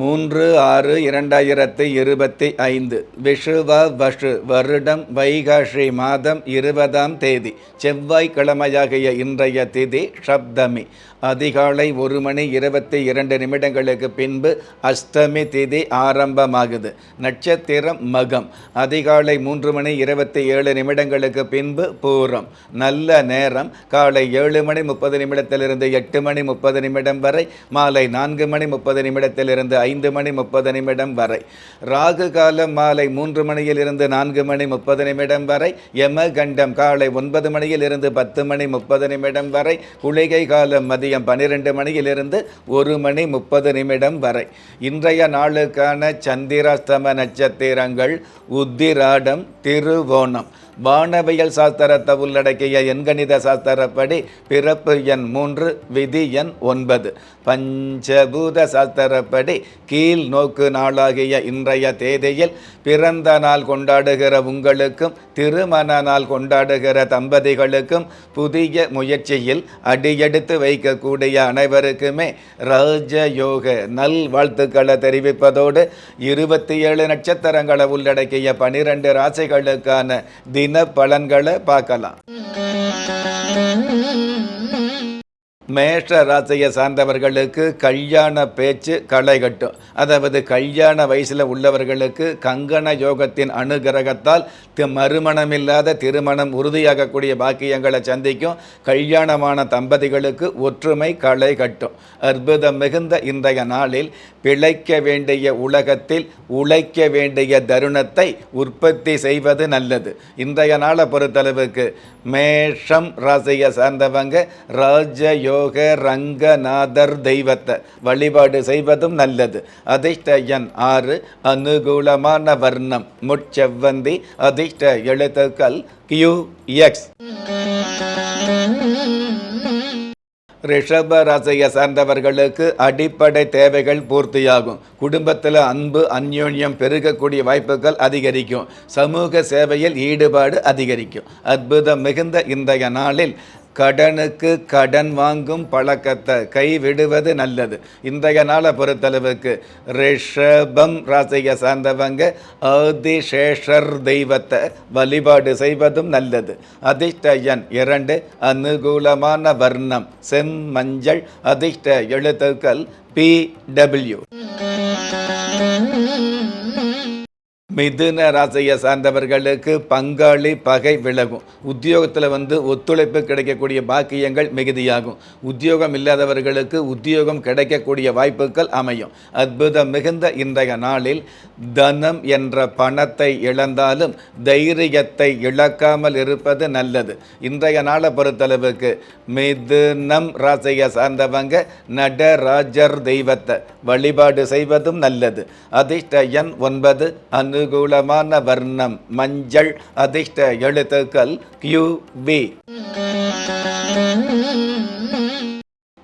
மூன்று ஆறு இரண்டாயிரத்து இருபத்தி ஐந்து விஷுவ வஷு வருடம் வைகாஷி மாதம் இருபதாம் தேதி செவ்வாய்க்கிழமையாகிய இன்றைய திதி சப்தமி. அதிகாலை ஒரு மணி இருபத்தி இரண்டு நிமிடங்களுக்கு பின்பு அஷ்டமி திதி ஆரம்பமாகுது. நட்சத்திரம் மகம். அதிகாலை மூன்று மணி இருபத்தி ஏழு நிமிடங்களுக்கு பின்பு பூரம். நல்ல நேரம். காலை ஏழு மணி முப்பது நிமிடத்திலிருந்து எட்டு மணி முப்பது நிமிடம் வரை மாலை நான்கு மணி முப்பது நிமிடத்திலிருந்து ஐந்து மணி முப்பது நிமிடம் வரை. ராகு காலம் மாலை மூன்று மணியிலிருந்து நான்கு மணி முப்பது நிமிடம் வரை யமகண்டம் காலை ஒன்பது மணியிலிருந்து பத்து மணி முப்பது நிமிடம் வரை குளிகை காலம் மதியம் பன்னிரெண்டு மணியிலிருந்து ஒரு மணி முப்பது நிமிடம் வரை. இன்றைய நாளுக்கான சந்திராஸ்தம நட்சத்திரங்கள் உத்திராடம் திருவோணம். வானவியல் சாஸ்திரத்தை உள்ளடக்கிய எண்கணித சாஸ்திரப்படி பிறப்பு எண் மூன்று விதி எண் ஒன்பது. பஞ்சபூத சாஸ்திரப்படி கீழ் நோக்கு நாளாகிய இன்றைய தேதியில் பிறந்த நாள் கொண்டாடுகிற உங்களுக்கும் திருமண நாள் கொண்டாடுகிற தம்பதிகளுக்கும் புதிய முயற்சியில் அடியெடுத்து வைக்கக்கூடிய அனைவருக்குமே ராஜயோக நல் வாழ்த்துக்களை தெரிவிப்பதோடு இருபத்தி ஏழு நட்சத்திரங்களை உள்ளடக்கிய பனிரெண்டு ராசிகளுக்கான தின பலன்களை பார்க்கலாம். மேஷ ராசியை சார்ந்தவர்களுக்கு கல்யாண பேச்சு களை கட்டும். அதாவது கல்யாண வயசில் உள்ளவர்களுக்கு கங்கண யோகத்தின் அனுகிரகத்தால் தி- மறுமணமில்லாத திருமணம் உறுதியாகக்கூடிய பாக்கியங்களை சந்திக்கும். கல்யாணமான தம்பதிகளுக்கு ஒற்றுமை களை கட்டும். அற்புதம் மிகுந்த இன்றைய நாளில் பிழைக்க வேண்டிய உலகத்தில் உழைக்க வேண்டிய தருணத்தை உற்பத்தி செய்வது நல்லது. இன்றைய நாளை பொறுத்தளவுக்கு மேஷம் ராசியை சார்ந்தவங்க யோக ரங்கநாதர் தெய்வத்தை வழிபாடு செய்வதும் நல்லது. அதிர்ஷ்ட எண் ஆறு அனுகூலமான வர்ணம். முட்செவ்வந்தி அதிர்ஷ்ட எழுத்துக்கள் கியூ எக்ஸ் ரிஷப ராசியை சார்ந்தவர்களுக்கு அடிப்படை தேவைகள் பூர்த்தியாகும். குடும்பத்தில் அன்பு அந்யோன்யம் பெருகக்கூடிய வாய்ப்புகள் அதிகரிக்கும். சமூக சேவையில் ஈடுபாடு அதிகரிக்கும். அற்புதம் மிகுந்த இன்றைய நாளில் கடனுக்கு கடன் வாங்கும் பழக்கத்தை கைவிடுவது நல்லது. இன்றைய நாளை பொறுத்தளவுக்கு ரிஷபம் ராசியை சார்ந்தவங்க ஆதிசேஷர் தெய்வத்தை வழிபாடு செய்வதும் நல்லது. அதிர்ஷ்ட எண் இரண்டு அனுகூலமான வர்ணம் செம்மஞ்சள் அதிர்ஷ்ட எழுத்துக்கள் பி டபிள்யூ மிதுன ராசியை சார்ந்தவர்களுக்கு பங்காளி பகை விலகும். உத்தியோகத்தில் வந்து ஒத்துழைப்பு கிடைக்கக்கூடிய பாக்கியங்கள் மிகுதியாகும். உத்தியோகம் இல்லாதவர்களுக்கு உத்தியோகம் கிடைக்கக்கூடிய வாய்ப்புகள் அமையும். அற்புதம் மிகுந்த இன்றைய நாளில் தனம் என்ற பணத்தை இழந்தாலும் தைரியத்தை இழக்காமல் இருப்பது நல்லது. இன்றைய நாளை பொறுத்தளவுக்கு மிதுனம் ராசியை சார்ந்தவங்க நடராஜர் தெய்வத்தை வழிபாடு செய்வதும் நல்லது. அதிர்ஷ்ட எண் ஒன்பது அனுகூலமான வர்ணம் மஞ்சள் அதிர்ஷ்ட எழுத்துக்கள் கியூ வி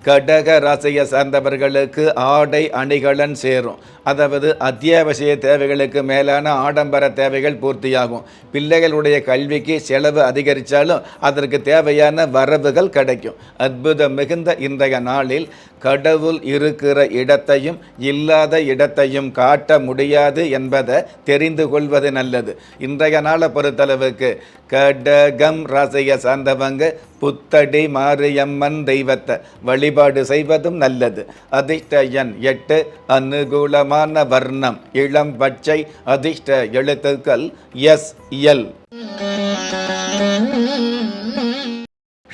கடக ராசியை சார்ந்தவர்களுக்கு ஆடை அணிகலன் சேரும். அதாவது அத்தியாவசிய தேவைகளுக்கு மேலான ஆடம்பர தேவைகள் பூர்த்தியாகும். பிள்ளைகளுடைய கல்விக்கு செலவு அதிகரித்தாலும் அதற்கு தேவையான வரவுகள் கிடைக்கும். அற்புதம் மிகுந்த இன்றைய நாளில் கடவுள் இருக்கிற இடத்தையும் இல்லாத இடத்தையும் காட்ட முடியாது என்பதை தெரிந்து கொள்வது நல்லது. இன்றைய நாளை பொறுத்தளவுக்கு கடகம் ராசியை சார்ந்தவங்க புத்தடி மாரியம்மன் தெய்வத்தை வழிபாடு செய்வதும் நல்லது. அதிர்ஷ்ட எண் எட்டு சமான வர்ணம் இளம் பச்சை அதிர்ஷ்ட எழுத்துக்கள் எஸ் எல்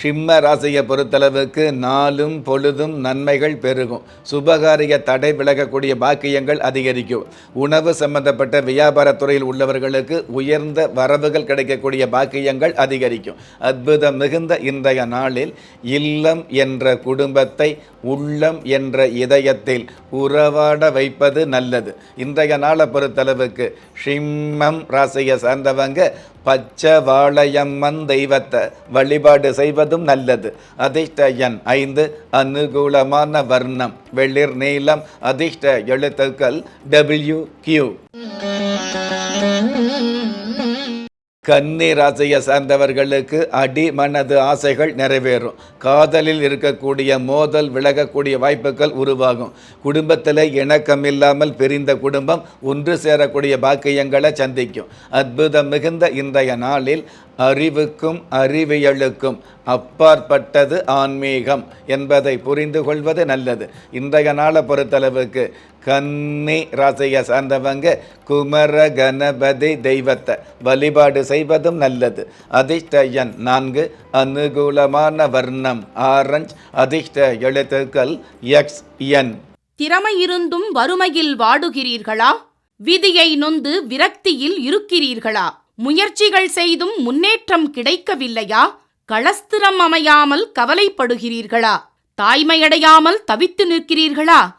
சிம்ம ராசியை பொறுத்தளவுக்கு நாளும் பொழுதும் நன்மைகள் பெருகும். சுபகாரிய தடை விலகக்கூடிய பாக்கியங்கள் அதிகரிக்கும். உணவு சம்பந்தப்பட்ட வியாபாரத் துறையில் உள்ளவர்களுக்கு உயர்ந்த வரவுகள் கிடைக்கக்கூடிய பாக்கியங்கள் அதிகரிக்கும். அற்புதம் மிகுந்த இன்றைய நாளில் இல்லம் என்ற குடும்பத்தை உள்ளம் என்ற இதயத்தில் உறவாட வைப்பது நல்லது. இன்றைய நாளை பொறுத்தளவுக்கு சிம்மம் ராசியை சார்ந்தவங்க பச்சை வாழையம்மன் தெய்வத்தை வழிபாடு செய்வதும் நல்லது. அதிர்ஷ்ட எண் ஐந்து அனுகூலமான வர்ணம் வெளிர் நீளம் அதிர்ஷ்ட எழுத்துக்கள் டபிள்யூ கியூ கன்னி ராசியை சார்ந்தவர்களுக்கு அடி மனது ஆசைகள் நிறைவேறும். காதலில் இருக்கக்கூடிய மோதல் விலகக்கூடிய வாய்ப்புகள் உருவாகும். குடும்பத்தில் இணக்கம் இல்லாமல் பிரிந்த குடும்பம் ஒன்று சேரக்கூடிய பாக்கியங்களை சந்திக்கும். அற்புதம் மிகுந்த இன்றைய நாளில் அறிவுக்கும் அறிவியலுக்கும் அப்பாற்பட்டது ஆன்மீகம் என்பதை புரிந்து கொள்வது நல்லது. இன்றைய நாளை பொறுத்தளவுக்கு கன்னி ராசியை சார்ந்தவங்க குமர கணபதி தெய்வத்தை வழிபாடு செய்வதும் நல்லது. அதிர்ஷ்டயன் நான்கு அனுகூலமான வர்ணம் ஆரஞ்ச். அதிர்ஷ்ட எழுத்துக்கள் எக்ஸ் என். திறமை இருந்தும் வறுமையில் வாடுகிறீர்களா? விதியை நொந்து விரக்தியில் இருக்கிறீர்களா? முயற்சிகள் செய்தும் முன்னேற்றம் கிடைக்கவில்லையா? களஸ்திரம் அமையாமல் கவலைப்படுகிறீர்களா? தாய்மையடையாமல் தவித்து நிற்கிறீர்களா?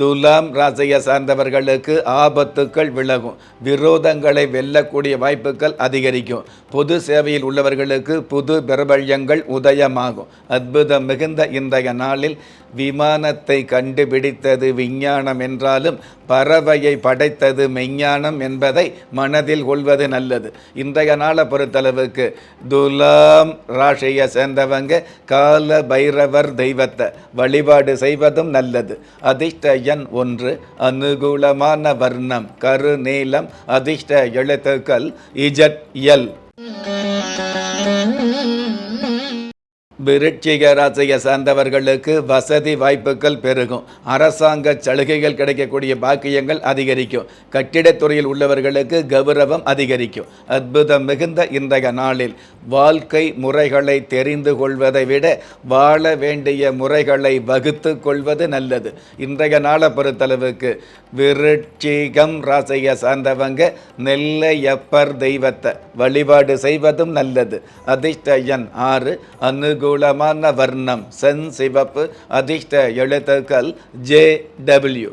துலாம் ராசியை சார்ந்தவர்களுக்கு ஆபத்துக்கள் விலகும். விரோதங்களை வெல்லக்கூடிய வாய்ப்புகள் அதிகரிக்கும். பொது சேவையில் உள்ளவர்களுக்கு புது பிரபல்யங்கள் உதயமாகும். அற்புதம் மிகுந்த இன்றைய நாளில் விமானத்தை கண்டுபிடித்தது விஞ்ஞானம் என்றாலும் பறவையை படைத்தது மெஞ்ஞானம் என்பதை மனதில் கொள்வது நல்லது. இன்றைய நாளை பொறுத்தளவுக்கு துலாம் ராசியை சேர்ந்தவங்க கால பைரவர் தெய்வத்தை வழிபாடு செய்வதும் நல்லது. அதிர்ஷ்ட எண் ஒன்று அனுகூலமான வர்ணம் கருநீளம் அதிர்ஷ்ட எழுத்துக்கள் இஜட் எல் விருட்சிக ராசியை சார்ந்தவர்களுக்கு வசதி வாய்ப்புகள் பெருகும். அரசாங்க சலுகைகள் கிடைக்கக்கூடிய பாக்கியங்கள் அதிகரிக்கும். கட்டிடத்துறையில் உள்ளவர்களுக்கு கௌரவம் அதிகரிக்கும். அற்புதம் மிகுந்த இன்றைய நாளில் வாழ்க்கை முறைகளை தெரிந்து கொள்வதை விட வாழ வேண்டிய முறைகளை வகுத்து கொள்வது நல்லது. இன்றைய நாளை பொறுத்தளவுக்கு விருட்சிகம் ராசியை சார்ந்தவங்க நெல்லையப்பர் தெய்வத்தை வழிபாடு செய்வதும் நல்லது. அதிர்ஷ்ட எண் ஆறு அனுகூலமான வர்ணம் சென் சிவப்பு அதிர்ஷ்ட எழுத்துக்கள் ஜே டபிள்யூ.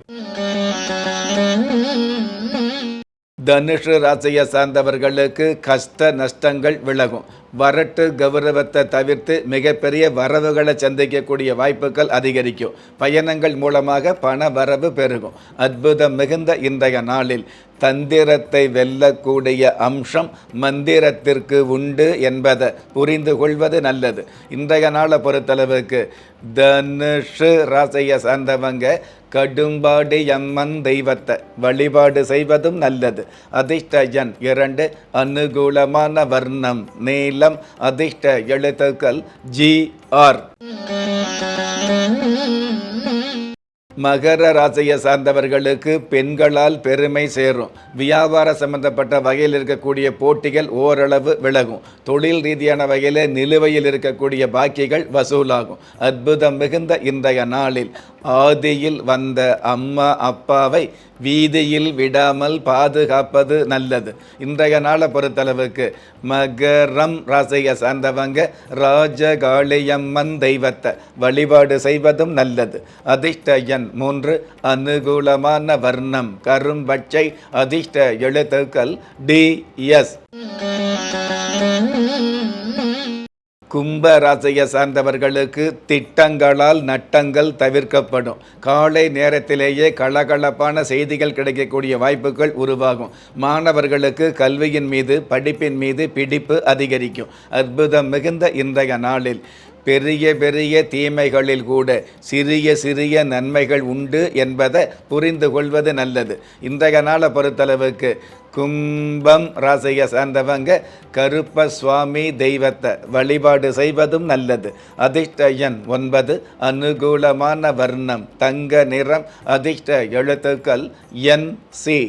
தனுஷு ராசியை சார்ந்தவர்களுக்கு கஷ்ட நஷ்டங்கள் விலகும். வரட்டு கௌரவத்தை தவிர்த்து மிகப்பெரிய வரவுகளை சந்திக்கக்கூடிய வாய்ப்புகள் அதிகரிக்கும். பயணங்கள் மூலமாக பண வரவு பெருகும். அற்புதம் மிகுந்த இன்றைய நாளில் தந்திரத்தை வெல்லக்கூடிய அம்சம் மந்திரத்திற்கு உண்டு என்பதை புரிந்து கொள்வது நல்லது. இன்றைய நாளை பொறுத்தளவுக்கு தனுஷு ராசியை சார்ந்தவங்க கடும்பாடி அம்மன் தெய்வத்தை வழிபாடு செய்வதும் நல்லது. அதிர்ஷ்ட எண் இரண்டு அனுகூலமான வர்ணம் இல்லம் அதிர்ஷ்ட எழுத்துக்கள் ஜி ஆர். மகர ராசியை சார்ந்தவர்களுக்கு பெண்களால் பெருமை சேரும். வியாபார சம்பந்தப்பட்ட வகையில் இருக்கக்கூடிய போட்டிகள் ஓரளவு விலகும். தொழில் ரீதியான வகையில் நிலுவையில் இருக்கக்கூடிய பாக்கிகள் வசூலாகும். அற்புதம் மிகுந்த இன்றைய நாளில். ஆதியில் வந்த அம்மா அப்பாவை வீதியில் விடாமல் பாதுகாப்பது நல்லது. இன்றைய நாளை பொறுத்தளவுக்கு மகரம் ராசியை சார்ந்தவங்க ராஜகாளியம்மன் தெய்வத்தை வழிபாடு செய்வதும் நல்லது. அதிர்ஷ்ட எண் மூன்று அனுகூலமான வர்ணம் கரும்பச்சை அதிர்ஷ்ட எழுத்துக்கள் டி எஸ். கும்ப ராசியை சார்ந்தவர்களுக்கு திட்டங்களால் நட்டங்கள் தவிர்க்கப்படும். காலை நேரத்திலேயே கலகலப்பான செய்திகள் கிடைக்கக்கூடிய வாய்ப்புகள் உருவாகும். மாணவர்களுக்கு கல்வியின் மீது படிப்பின் மீது பிடிப்பு அதிகரிக்கும். அற்புதம் மிகுந்த இன்றைய நாளில். பெரிய பெரிய தீமைகளில் கூட சிறிய சிறிய நன்மைகள் உண்டு என்பதை புரிந்து கொள்வது நல்லது. இன்றைய நாளை பொறுத்தளவுக்கு கும்பம் ராசியை சார்ந்தவங்க கருப்ப சுவாமி தெய்வத்தை வழிபாடு செய்வதும் நல்லது. அதிர்ஷ்ட எண் ஒன்பது அனுகூலமான வர்ணம் தங்க நிறம் அதிர்ஷ்ட எழுத்துக்கள் என் சி.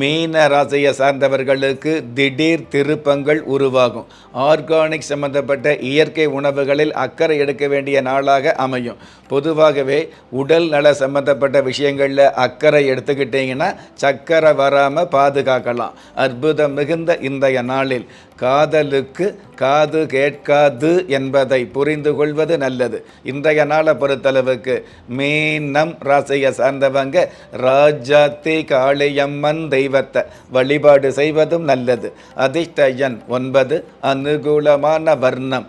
மீன ராசியை சார்ந்தவர்களுக்கு திடீர் திருப்பங்கள் உருவாகும். ஆர்கானிக் சம்பந்தப்பட்ட இயற்கை உணவுகளில் அக்கறை எடுக்க வேண்டிய நாளாக அமையும். பொதுவாகவே உடல் நல சம்பந்தப்பட்ட விஷயங்களில் அக்கறை எடுத்துக்கிட்டிங்கன்னா சக்கரை வராமல் பாதுகாக்கலாம். அற்புதம் மிகுந்த இன்றைய நாளில் காதலுக்கு காது கேட்காது என்பதை புரிந்து கொள்வது நல்லது. இன்றைய நாளை பொறுத்தளவுக்கு மீனம் ராசியை சார்ந்தவங்க ராஜாத்தி காளியம்மன் தெய்வத்தை வழிபாடு செய்வதும் நல்லது. அதிர்ஷ்ட எண் ஒன்பது அனுகூலமான வர்ணம்.